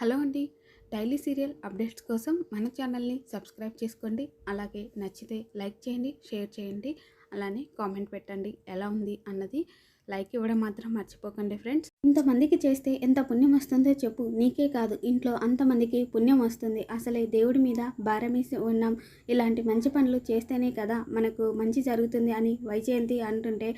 Hello అండి. Daily serial updates కోసం మన ఛానల్ని సబ్స్క్రైబ్ చేసుకోండి. అలాగే నచ్చితే లైక్ చేయండి షేర్ చేయండి. అలానే కామెంట్ పెట్టండి. ఎలా ఉంది అన్నది లైక్ ఇవ్వడం మాత్రం మర్చిపోకండి ఫ్రెండ్స్. ఇంతమందికి చేస్తే ఎంత పుణ్యం వస్తుందో చెప్పు. నీకే కాదు ఇంట్లో అంతమందికి పుణ్యం వస్తుంది. అసలే దేవుడి మీద భారమేసి ఉన్నాం. ఇలాంటి మంచి పనులు చేస్తేనే కదా మనకు మంచి జరుగుతుంది అని వైజయంతి అంటుంటే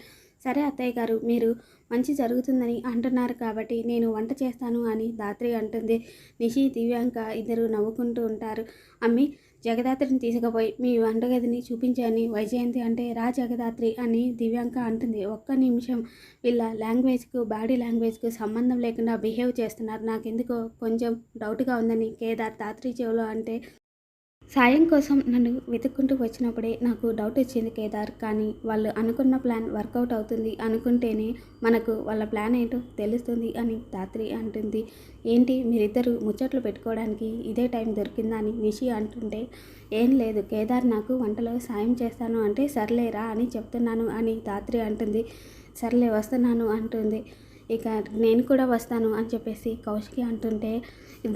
సరే అత్తయ్య గారు మీరు మంచి జరుగుతుందని అంటున్నారు కాబట్టి నేను వంట చేస్తాను అని దాత్రి అంటుంది. నిషి దివ్యాంక ఇద్దరు నవ్వుకుంటూ ఉంటారు. అమ్మి జగదాత్రిని తీసుకుపోయి మీ వంటగదిని చూపించని వైజయంతి అంటే రా జగదాత్రి అని దివ్యాంక అంటుంది. ఒక్క నిమిషం వీళ్ళ లాంగ్వేజ్కు బాడీ లాంగ్వేజ్కు సంబంధం లేకుండా బిహేవ్ చేస్తున్నారు. నాకెందుకో కొంచెం డౌట్గా ఉందని కేదార్ దాత్రి చెవులో అంటే సాయం కోసం నన్ను వెతుక్కుంటూ వచ్చినప్పుడే నాకు డౌట్ వచ్చింది కేదార్. కానీ వాళ్ళు అనుకున్న ప్లాన్ వర్కౌట్ అవుతుంది అనుకుంటేనే మనకు వాళ్ళ ప్లాన్ ఏంటో తెలుస్తుంది అని ధాత్రి అంటుంది. ఏంటి మీరిద్దరు ముచ్చట్లు పెట్టుకోవడానికి ఇదే టైం దొరికిందా అని నిషి అంటుంటే ఏం లేదు కేదార్ నాకు వంటలో సాయం చేస్తాను అంటే సర్లేరా అని చెప్తున్నాను అని ధాత్రి అంటుంది. సర్లే వస్తున్నాను అంటుంది. ఇక నేను కూడా వస్తాను అని చెప్పేసి కౌశికి అంటుంటే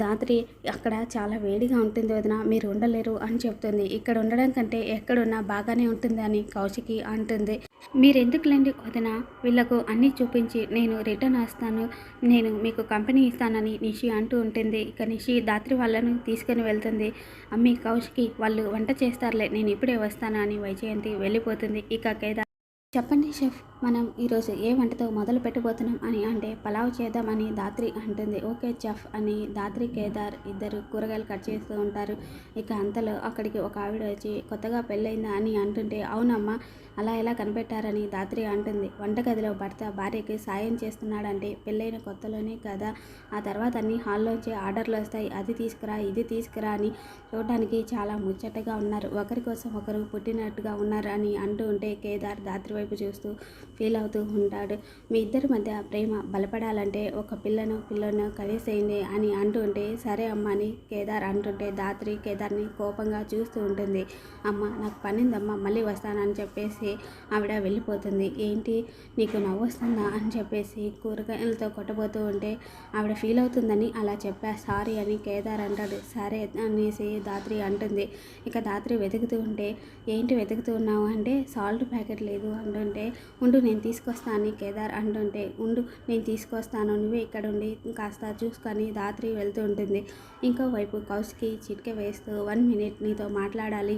రాత్రి అక్కడ చాలా వేడిగా ఉంటుంది వదిన మీరు ఉండలేరు అని చెప్తుంది. ఇక్కడ ఉండడం కంటే ఎక్కడున్నా బాగానే ఉంటుంది అని కౌశికి అంటుంది. మీరెందుకు లేండి వదిన వీళ్ళకు అన్నీ చూపించి నేను రిటర్న్ వస్తాను. నేను మీకు కంపెనీ ఇస్తానని నిషి అంటూ ఉంటుంది. ఇక నిషి దాత్రి వాళ్ళను తీసుకొని వెళ్తుంది. అమ్మి కౌశికి వాళ్ళు వంట చేస్తారులే నేను ఇప్పుడే వస్తాను అని వైజయంతి వెళ్ళిపోతుంది. ఇక కేదార్ చెప్పండి షెఫ్. మనం ఈరోజు ఏ వంటతో మొదలు పెట్టబోతున్నాం అని అంటే పలావ్ చేద్దామని దాత్రి అంటుంది. ఓకే చెఫ్ అని దాత్రి కేదార్ ఇద్దరు కూరగాయలు కట్ చేస్తూ ఉంటారు. ఇక అంతలో అక్కడికి ఒక ఆవిడ వచ్చి కొత్తగా పెళ్ళైందా అని అంటుంటే అవునమ్మా అలా ఎలా కనిపెట్టారని? దాత్రి అంటుంది. వంటగదిలో భర్త భార్యకి సాయం చేస్తున్నాడంటే పెళ్ళైన కొత్తలోనే కదా ఆ తర్వాత అన్ని హాల్లోంచి ఆర్డర్లు వస్తాయి. అది తీసుకురా ఇది తీసుకురా అని చూడడానికి చాలా ముచ్చటగా ఉన్నారు. ఒకరి కోసం ఒకరు పుట్టినట్టుగా ఉన్నారు అని అంటూ ఉంటే కేదార్ దాత్రి వైపు చూస్తూ ఫీల్ అవుతూ ఉంటాడు. మీ ఇద్దరి మధ్య ప్రేమ బలపడాలంటే ఒక పిల్లను పిల్లను కలిసేయండి అని అంటుంటే సరే అమ్మ అని కేదార్ అంటుంటే దాత్రి కేదార్ని కోపంగా చూస్తూ ఉంటుంది. అమ్మ నాకు పనిందమ్మ మళ్ళీ వస్తానని చెప్పేసి ఆవిడ వెళ్ళిపోతుంది. ఏంటి? నీకు నవ్వొస్తుందా అని చెప్పేసి కూరగాయలతో కొట్టబోతూ ఉంటే ఆవిడ ఫీల్ అవుతుందని అలా చెప్పా. సారీ అని కేదార్ అంటాడు. సరే అనేసి దాత్రి అంటుంది. ఇక దాత్రి వెతుకుతూ ఉంటే ఏంటి వెతుకుతూ ఉన్నావు అంటే సాల్ట్ ప్యాకెట్ లేదు అంటుంటే ఉండు నేను తీసుకొస్తాను కేదార్ అంటుంటే ఉండు నేను తీసుకొస్తాను నువ్వే ఇక్కడ ఉండి కాస్త చూసుకొని దాత్రి వెళ్తూ ఉంటుంది. ఇంకోవైపు కౌశికి చిట్క వేస్తూ వన్ మినిట్ నీతో మాట్లాడాలి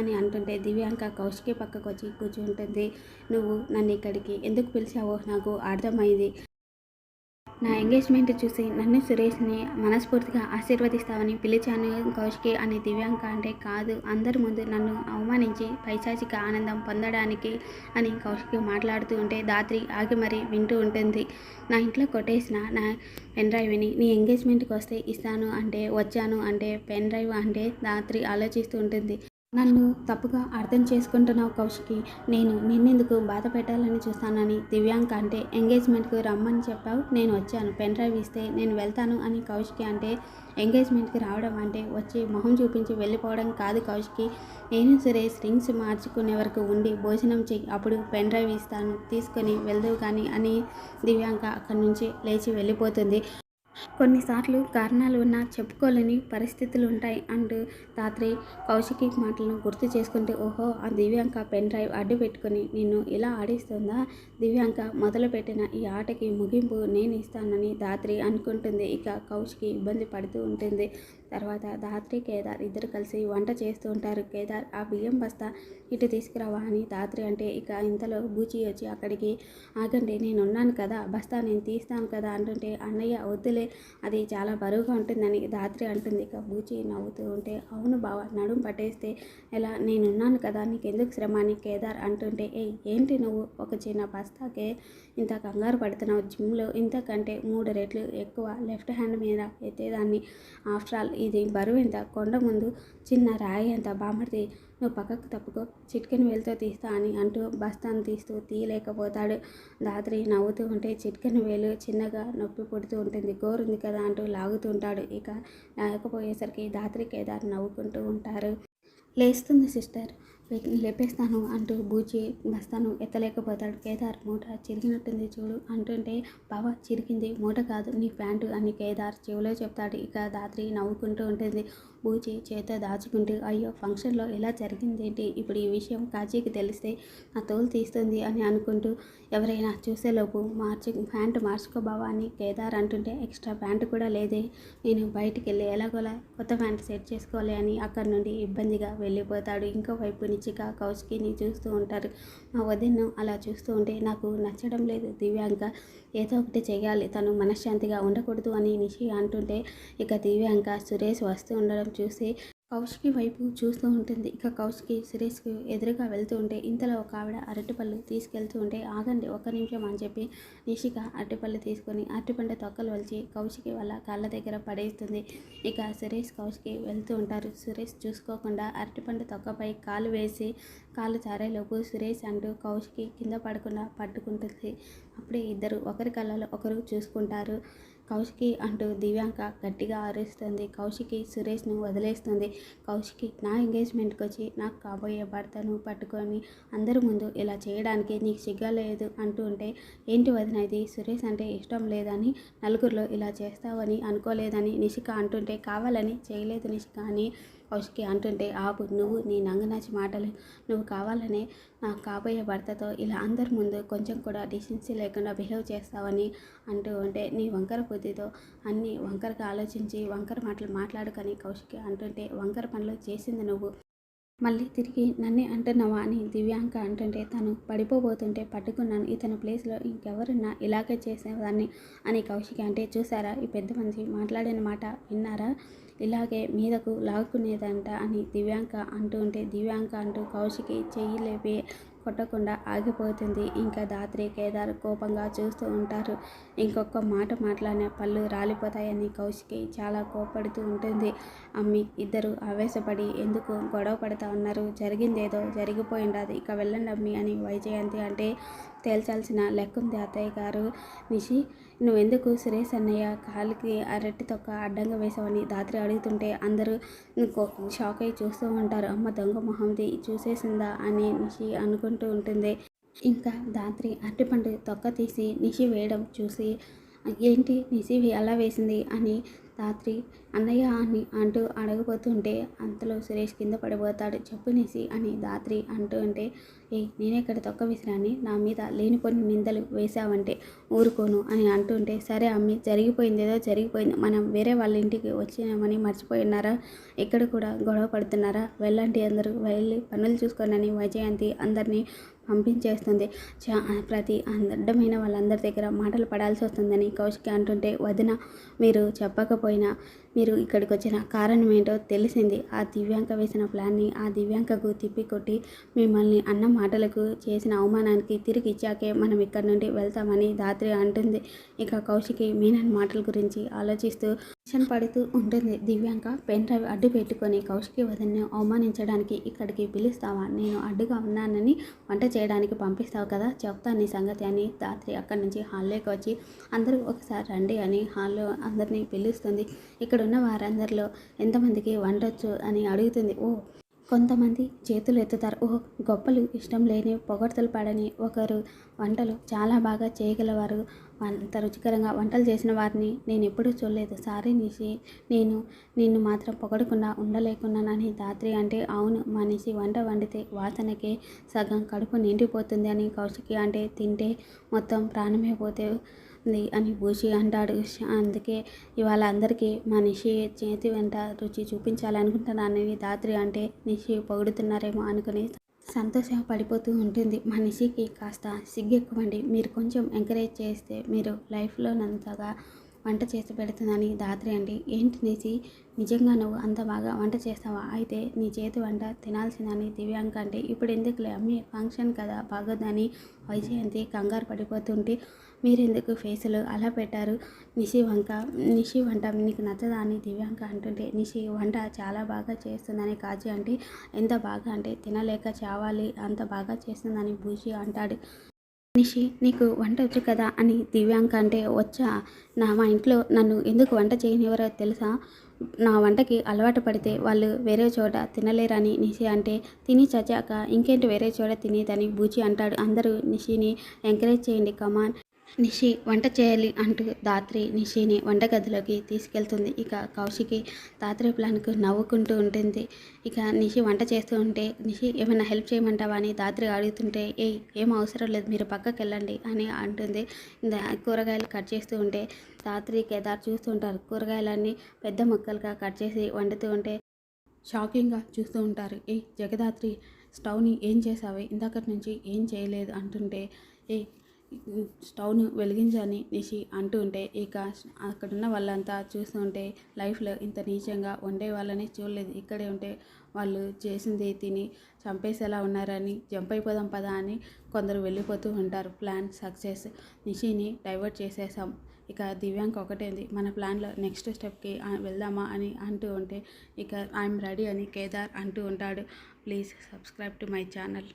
అని అంటుంటే దివ్యాంక కౌశికి పక్కకు వచ్చి కూర్చుంటుంది. నువ్వు నన్ను ఇక్కడికి ఎందుకు పిలిచావో నాకు అర్థమైంది. నా ఎంగేజ్మెంట్ చూసి నన్ను సురేష్ని మనస్ఫూర్తిగా ఆశీర్వదిస్తామని పిలిచాను. కౌశికి అని దివ్యాంక అంటే కాదు. అందరి ముందు నన్ను అవమానించి పైశాచిక ఆనందం పొందడానికి అని కౌశికి మాట్లాడుతూ ఉంటే దాత్రి ఆగి మరీ వింటూ ఉంటుంది. నా ఇంట్లో కొట్టేసిన నా పెన్ డ్రైవ్ని నీ ఎంగేజ్మెంట్కి వస్తే ఇస్తాను అంటే వచ్చాను అంటే పెన్ డ్రైవ్ అంటే దాత్రి ఆలోచిస్తూ ఉంటుంది. నన్ను తప్పుగా అర్థం చేసుకుంటున్నావు కౌశికి. నేను నిన్నెందుకు బాధ పెట్టాలని చూస్తానని దివ్యాంక అంటే ఎంగేజ్మెంట్కి రమ్మని చెప్పావు. నేను వచ్చాను. పెన్ డ్రైవ్ ఇస్తే నేను వెళ్తాను అని కౌశికి అంటే ఎంగేజ్మెంట్కి రావడం అంటే వచ్చి మొహం చూపించి వెళ్ళిపోవడం కాదు కౌశికి. నేను సురేష్ రింగ్స్ మార్చుకునే వరకు ఉండి భోజనం చెయ్యి అప్పుడు పెన్ డ్రైవ్ ఇస్తాను తీసుకొని వెళ్దువు కానీ అని దివ్యాంక అక్కడి నుంచి లేచి వెళ్ళిపోతుంది. కొన్నిసార్లు కారణాలు ఉన్నా చెప్పుకోలేని పరిస్థితులు ఉంటాయి అండ్ తాత్రి కౌశికి మాటలను గుర్తు చేసుకుంటే ఓహో ఆ దివ్యాంక పెన్ డ్రైవ్ అడ్డు పెట్టుకొని నిన్ను ఇలా ఆడిస్తుందా? దివ్యాంక మొదలుపెట్టిన ఈ ఆటకి ముగింపు నేను ఇస్తానని దాత్రి అనుకుంటుంది. ఇక కౌశికి ఇబ్బంది పడుతూ ఉంటుంది. తర్వాత దాత్రి కేదార్ ఇద్దరు కలిసి వంట చేస్తూ ఉంటారు. కేదార్ ఆ బియ్యం బస్తా ఇటు తీసుకురావా అని దాత్రి అంటే ఇక ఇంతలో బూచి వచ్చి అక్కడికి ఆగండి నేను ఉన్నాను కదా బస్తా నేను తీస్తాను కదా అంటుంటే అన్నయ్య వద్దులే అది చాలా బరువుగా ఉంటుందని దాత్రి అంటుంది. ఇక బూచి నవ్వుతూ ఉంటే అవును బావ నడుం పట్టేస్తే ఎలా నేనున్నాను కదా నీకు ఎందుకు శ్రమ అని కేదార్ అంటుంటే ఏ ఏంటి నువ్వు ఒక చిన్న బస్తాకే ఇంత కంగారు పడుతున్నావు? జిమ్లో ఇంతకంటే మూడు రెట్లు ఎక్కువ లెఫ్ట్ హ్యాండ్ మీద ఎత్తేదాన్ని ఆఫ్టర్ ఆల్ ఇది బరువు ఎంత కొండ ముందు చిన్న రాయి ఎంత బామర్ది నువ్వు పక్కకు తప్పుకో. చిట్కెన్ వేలుతో తీస్తా అని అంటూ బస్తాను తీస్తూ తీయలేకపోతాడు. దాత్రి నవ్వుతూ ఉంటే చిట్కెన్ వేలు చిన్నగా నొప్పి పుడుతూ ఉంటుంది. గోరుంది కదా అంటూ లాగుతూ ఉంటాడు. ఇక లేకపోయేసరికి దాత్రి కేదార్ నవ్వుకుంటూ ఉంటారు. లేస్తుంది సిస్టర్. లేపేస్తాను అంటూ బూచి బస్తాను ఎత్తలేకపోతాడు. కేదార్ మూట చిరిగినట్టుంది చూడు అంటుంటే బావ చిరిగింది మూట కాదు నీ ప్యాంటు అని కేదార్ చెవిలో చెప్తాడు. ఇక దాత్రి నవ్వుకుంటూ ఉంటుంది. బూచి చేత దాచుకుంటూ అయ్యో ఫంక్షన్లో ఇలా జరిగిందేంటి? ఇప్పుడు ఈ విషయం కాజీకి తెలిస్తే నా తోలు తీస్తుంది అని అనుకుంటూ ఎవరైనా చూసేలోపు మార్చి ప్యాంటు మార్చుకో బావా అని కేదార్ అంటుంటే ఎక్స్ట్రా ప్యాంటు కూడా లేదే. నేను బయటికి వెళ్ళి ఎలాగోలా కొత్త ప్యాంట్ సెట్ చేసుకోవాలి అని అక్కడి నుండి ఇబ్బందిగా వెళ్ళిపోతాడు. ఇంకోవైపు నిచ్చిక కౌశికిని చూస్తూ ఉంటారు. మా వదిన్ను అలా చూస్తూ ఉంటే నాకు నచ్చడం లేదు దివ్యాంక. ఏదో ఒకటి చేయాలి. తను మనశ్శాంతిగా ఉండకూడదు అని నిషి అంటుంటే ఇక దివ్యాంక సురేష్ వస్తూ ఉండడం చూసి కౌశికి వైపు చూస్తూ ఉంటుంది. ఇక కౌశికి సురేష్కి ఎదురుగా వెళ్తూ ఉంటే ఇంతలో ఒక ఆవిడ అరటిపళ్ళు తీసుకెళ్తూ ఉంటే ఆగండి ఒక్క నిమిషం అని చెప్పి నిషిక అరటిపళ్ళు తీసుకొని అరటిపండు తొక్కలు వలిచి కౌశికి వాళ్ళ కాళ్ళ దగ్గర పడేస్తుంది. ఇక సురేష్ కౌశికి వెళ్తూ ఉంటారు. సురేష్ చూసుకోకుండా అరటిపండు తొక్కపై కాలు వేసి కాలు చారేలోపు సురేష్ అంటూ కౌశికి కింద పడకుండా పట్టుకుంటుంది. అప్పుడే ఇద్దరు ఒకరి కళ్ళలో ఒకరు చూసుకుంటారు. కౌశికి అంటూ దివ్యాంక గట్టిగా ఆరేస్తుంది. కౌశికి సురేష్ను వదిలేస్తుంది. కౌశికి నా ఎంగేజ్మెంట్కి వచ్చి నాకు కాబోయే భర్తను పట్టుకొని అందరి ముందు ఇలా చేయడానికి నీకు సిగ్గలేదు అంటూ ఉంటే ఏంటి వదిన ఇది? సురేష్ అంటే ఇష్టం లేదని నలుగురిలో ఇలా చేస్తావని అనుకోలేదని నిషిక అంటుంటే కావాలని చేయలేదు నిషిక అని కౌశికి అంటుంటే ఆపు నువ్వు నీ నంగనాచి మాటలు నువ్వు కావాలనే నా కాబోయే భర్తతో ఇలా అందరి ముందు కొంచెం కూడా డిసెన్సీ లేకుండా బిహేవ్ చేస్తావని అంటూ ఉంటే నీ వంకర బుద్ధితో అన్ని వంకరగా ఆలోచించి వంకర మాటలు మాట్లాడుకని కౌశికి అంటుంటే వంకర పనులు చేసింది నువ్వు. మళ్ళీ తిరిగి నన్నే అంటున్నావా అని దివ్యాంక అంటుంటే తను పడిపోబోతుంటే పట్టుకున్నాను. ఇతని ప్లేస్లో ఇంకెవరున్నా ఇలాగే చేసేదాన్ని అని కౌశికి అంటే చూసారా ఈ పెద్ద మనిషి మాట్లాడిన మాట విన్నారా? ఇలాగే మీదకు లాక్కునేదంట అని దివ్యాంక అంటూ ఉంటే దివ్యాంక అంటూ కౌశికి చెయ్యి లేపి కొట్టకుండా ఆగిపోతుంది. ఇంకా దాత్రి కేదార్ కోపంగా చూస్తూ ఉంటారు. ఇంకొక మాట మాట్లాడిన పళ్ళు రాలిపోతాయని కౌశికి చాలా కోపడుతూ ఉంటుంది. అమ్మి ఇద్దరు ఆవేశపడి ఎందుకు గొడవ పడతా ఉన్నారు? జరిగిందేదో జరిగిపోయి ఉండదు ఇక వెళ్ళండి అమ్మి అని వైజయంతి అంటే తేల్చాల్సిన లెక్కుంది అత్తయ్య గారు. నిషి నువ్వెందుకు సురేష్ అన్నయ్య కాలికి అరటి తొక్క అడ్డంగా వేసావని దాత్రి అడుగుతుంటే అందరూ షాక్ అయి చూస్తూ ఉంటారు. అమ్మ దొంగ మొహంది చూసేసిందా అని నిషి అనుకుంటూ ఉంటుంది. ఇంకా దాత్రి అరటిపండు తొక్క తీసి నిషి వేయడం చూసి ఏంటి నిషి ఎలా వేసింది? అని రాత్రి అన్నయ్య అని అంటూ అడగబోతుంటే అంతలో సురేష్ కింద పడిపోతాడు చెప్పు నిసి అని దాత్రి అంటూ ఉంటే ఏ నేనెక్కడ తొక్క విసిరాని నా మీద లేనిపోని నిందలు వేశావంటే ఊరుకోను అని అంటుంటే సరే అమ్మి జరిగిపోయింది ఏదో జరిగిపోయింది మనం వేరే వాళ్ళ ఇంటికి వచ్చినామని మర్చిపోయి ఉన్నారా ఇక్కడ కూడా గొడవ పడుతున్నారా? వెళ్ళండి అందరూ వెళ్ళి పనులు చూసుకోనని వైజయంతి అందరినీ పంపించేస్తుంది. చా ప్రతి అడ్డమైన వాళ్ళందరి దగ్గర మాటలు పడాల్సి వస్తుందని కౌశికి అంటుంటే వదిన మీరు చెప్పకపోయినా మీరు ఇక్కడికి వచ్చిన కారణం ఏంటో తెలిసింది. ఆ దివ్యాంక వేసిన ప్లాన్ని ఆ దివ్యాంకకు తిప్పికొట్టి మిమ్మల్ని అన్న మాటలకు చేసిన అవమానానికి తిరిగి ఇచ్చాకే మనం ఇక్కడ నుండి వెళ్తామని దాత్రి అంటుంది. ఇక కౌశికి మీనన్ మాటల గురించి ఆలోచిస్తూ టెన్షన్ పడుతూ ఉంటుంది. దివ్యాంక పెన్ డ్రైవ్ అడ్డు పెట్టుకొని కౌశికి వదిలిని అవమానించడానికి ఇక్కడికి పిలుస్తావా? నేను అడ్డుగా ఉన్నానని వంట చేయడానికి పంపిస్తావు కదా? చెప్తా నీ సంగతి అని రాత్రి అక్కడి నుంచి హాల్లోకి వచ్చి అందరూ ఒకసారి రండి అని హాల్లో అందరినీ పిలుస్తుంది. ఇక్కడ ఉన్న వారందరిలో ఎంతమందికి వండొచ్చు అని అడుగుతుంది. ఓ కొంతమంది చేతులు ఎత్తుతారు. ఓ గొప్పలు ఇష్టం లేని పొగడ్తలు పడని ఒకరు వంటలు చాలా బాగా చేయగలవారు. అంత రుచికరంగా వంటలు చేసిన వారిని నేను ఎప్పుడూ చూడలేదు. సారీ నిషి నేను నిన్ను మాత్రం పొగడకుండా ఉండలేకున్నానని దాత్రి అంటే అవును మనిషి వంట వండితే వాసనకే సగం కడుపు నిండిపోతుంది అని కౌశికి అంటే తింటే మొత్తం ప్రాణమే పోతే అని బూచి అంటాడు. అందుకే ఇవాళ అందరికీ మా నిషి చేతి వెంట రుచి చూపించాలనుకుంటున్నానని దాత్రి అంటే నిషి పొగుడుతున్నారేమో అనుకుని సంతోషం పడిపోతూ ఉంటుంది. మా నిషికి కాస్త సిగ్గెక్కువండి. మీరు కొంచెం ఎంకరేజ్ చేస్తే మీరు లైఫ్లో నంతగా వంట చేసి పెడుతుందని దాత్రి అండి. ఏంటి నిసి నిజంగా నువ్వు అంత బాగా వంట చేస్తావా? అయితే నీ చేతి వంట తినాల్సిందని దివ్యాంక అంటే ఇప్పుడు ఎందుకులే? అమ్మే ఫంక్షన్ కదా బాగోదని వైజయంతి కంగారు పడిపోతుంటే మీరెందుకు ఫేసులు అలా పెట్టారు? నిషి వంక నిషి వంట నీకు నచ్చదా అని దివ్యాంక అంటుంటే నిషి వంట చాలా బాగా చేస్తుందని కాజీ అంటే ఎంత బాగా అంటే తినలేక చావాలి అంత బాగా చేస్తుందని బూజీ అంటాడు. నిషి నీకు వంట వచ్చు కదా అని దివ్యాంక అంటే వచ్చా నా మా ఇంట్లో నన్ను ఎందుకు వంట చేయనివరో తెలుసా? నా వంటకి అలవాటు పడితే వాళ్ళు వేరే చోట తినలేరని నిషి అంటే తిని చచ్చాక ఇంకేంటి వేరే చోట తినేదని బూచి అంటాడు. అందరూ నిషిని ఎంకరేజ్ చేయండి కమాన్ నిషి వంట చేయాలి అంటూ దాత్రి నిషిని వంటగదిలోకి తీసుకెళ్తుంది. ఇక కౌశికి దాత్రి ప్లాన్కు నవ్వుకుంటూ ఉంటుంది. ఇక నిషి వంట చేస్తూ ఉంటే నిషి ఏమైనా హెల్ప్ చేయమంటావా? అని దాత్రి అడుగుతుంటే ఏ ఏం అవసరం లేదు మీరు పక్కకి వెళ్ళండి అని అంటుంది. కూరగాయలు కట్ చేస్తూ ఉంటే దాత్రి కేదార్ చూస్తూ ఉంటారు. కూరగాయలన్నీ పెద్ద ముక్కలుగా కట్ చేసి వండుతూ ఉంటే షాకింగ్గా చూస్తూ ఉంటారు. ఏ జగదాత్రి స్టవ్ని ఏం చేసావే? ఇందాకటి నుంచి ఏం చేయలేదు అంటుంటే ఏ స్టవ్ను వెలిగించని నిషి అంటూ ఉంటే ఇక అక్కడున్న వాళ్ళంతా చూస్తూ ఉంటే లైఫ్లో ఇంత నీచంగా ఉండే వాళ్ళని చూడలేదు. ఇక్కడే ఉంటే వాళ్ళు చేసింది తిని చంపేసేలా ఉన్నారని జంప్ అయిపోదాం పదా అని కొందరు వెళ్ళిపోతూ ఉంటారు. Plan success. నిషిని డైవర్ట్ చేసేసాం ఇక దివ్యాంక్ ఒకటేంది మన ప్లాన్లో నెక్స్ట్ స్టెప్కి వెళ్దామా అని అంటూ ఉంటే ఇక ఐఎమ్ రెడీ అని కేదార్ అంటూ ఉంటాడు. Please subscribe to my channel.